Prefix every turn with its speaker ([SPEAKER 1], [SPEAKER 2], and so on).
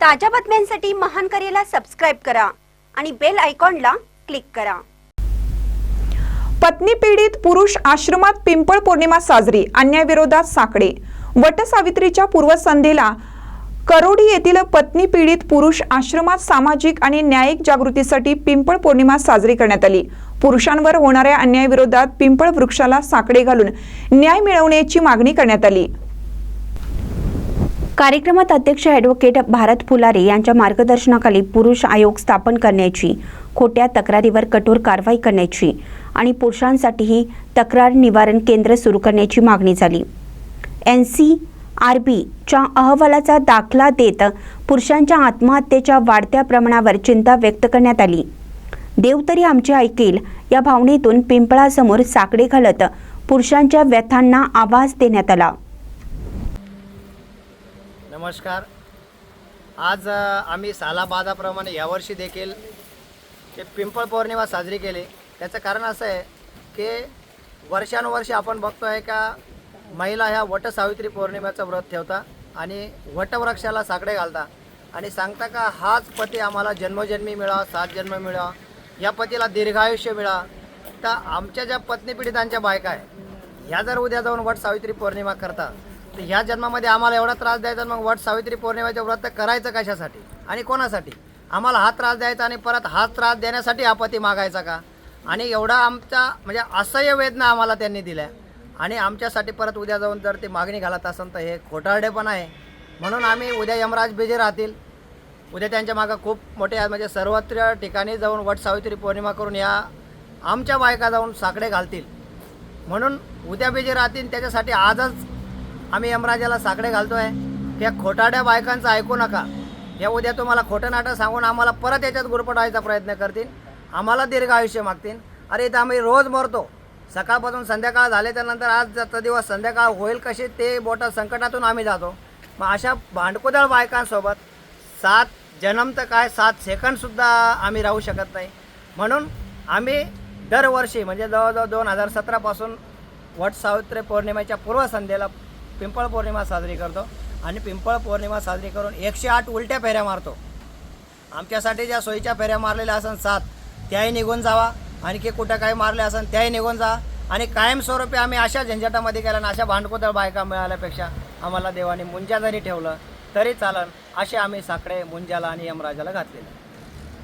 [SPEAKER 1] ताज्या बातम्यांसाठी महान करेला सबस्क्राईब करा आणि बेल आयकॉनला क्लिक करा.
[SPEAKER 2] पत्नी पीडित पुरुष आश्रमात पिंपळ पौर्णिमा साजरी अन्यायविरोधात साकडे. वटसावित्रीच्या पूर्वसंध्येला करोडी येथील पत्नी पीडित पुरुष आश्रमात सामाजिक आणि न्यायिक जागृतीसाठी पिंपळ पौर्णिमा साजरी करण्यात आली. पुरुषांवर होणाऱ्या अन्यायाविरोधात पिंपळ वृक्षाला साकडे घालून न्याय मिळवण्याची मागणी करण्यात आली.
[SPEAKER 1] कार्यक्रमात अध्यक्ष ॲडव्होकेट भारत फुलारे यांच्या मार्गदर्शनाखाली पुरुष आयोग स्थापन करण्याची खोट्या तक्रारीवर कठोर कारवाई करण्याची आणि पुरुषांसाठीही तक्रार निवारण केंद्र सुरू करण्याची मागणी झाली. एन सी आर बीच्या अहवालाचा दाखला देत पुरुषांच्या आत्महत्येच्या वाढत्या प्रमाणावर चिंता व्यक्त करण्यात आली. देव तरी आमचे ऐकेल या भावनेतून पिंपळासमोर साकडे घालत पुरुषांच्या व्यथांना आवाज देण्यात आला.
[SPEAKER 3] नमस्कार. आज आम्ही सालाबादाप्रमाणे यावर्षी देखील ते पिंपळ पौर्णिमा साजरी केली. त्याचं कारण असं आहे की वर्षानुवर्षे आपण बघतो आहे का महिला ह्या वटसावित्री पौर्णिमेचं व्रत ठेवता आणि वटवृक्षाला साकडे घालता. आणि सांगता का हाच पती आम्हाला जन्मजन्मी मिळावा सात जन्म मिळावा या पतीला दीर्घायुष्य मिळा तर आमच्या ज्या पत्नी पीडितांच्या बायका आहे ह्या जर उद्या जाऊन वट सावित्री पौर्णिमा करतात तर ह्या जन्मामध्ये आम्हाला एवढा त्रास द्यायचा मग वट सावित्री पौर्णिमेचं व्रत करायचं कशासाठी? आणि कोणासाठी? आम्हाला हा त्रास द्यायचा आणि परत हा त्रास देण्यासाठी आपत्ती मागायचा का? आणि एवढा आमचा म्हणजे असह्य वेदना आम्हाला त्यांनी दिल्या. आणि आमच्यासाठी परत उद्या जाऊन जर ते मागणी घालत असेल तर हे खोटारडेपण आहे. म्हणून आम्ही उद्या यमराज बिजे राहतील. उद्या त्यांच्या मागं खूप मोठे आहेत म्हणजे सर्वत्र ठिकाणी जाऊन वट सावित्री पौर्णिमा करून या आमच्या बायका जाऊन साकडे घालतील. म्हणून उद्या बी राहतील त्याच्यासाठी आजच आम्ही यमराजाला साकडे घालतो आहे त्या खोटाड्या बायकांचं ऐकू नका. या उद्या तुम्हाला खोटं नाटक सांगून आम्हाला परत याच्यात गुरपटायचा प्रयत्न करतील. आम्हाला दीर्घ आयुष्य मागतील. अरे इथं आम्ही रोज मरतो. सकाळपासून संध्याकाळ झाले त्यानंतर आज जाता दिवस संध्याकाळ होईल कसे ते बोटं संकटातून आम्ही जातो. मग अशा भांडकुदळ बायकांसोबत सात जन्म तर काय सात सेकंडसुद्धा आम्ही राहू शकत नाही. म्हणून आम्ही दरवर्षी म्हणजे जवळजवळ दोन हजार सतरापासून वट सावित्री पौर्णिमेच्या पूर्वसंध्येला पिंपळ पौर्णिमा साजरी करतो आणि पिंपळ पौर्णिमा साजरी करून एकशे आठ उलट्या फेऱ्या मारतो. आमच्यासाठी ज्या सोयीच्या फेऱ्या मारलेल्या असन सात त्याही निघून जावा. आणखी कुठं काही मारले असन त्याही निघून जा. आणि कायमस्वरूपी आम्ही अशा झंझटामध्ये गेल्या आणि अशा भांडकोदळ बायका मिळाल्यापेक्षा आम्हाला देवाने मुंजा जरी ठेवलं तरी चालन असे आम्ही साकडे मुंजाला आणि यमराजाला घातलेले.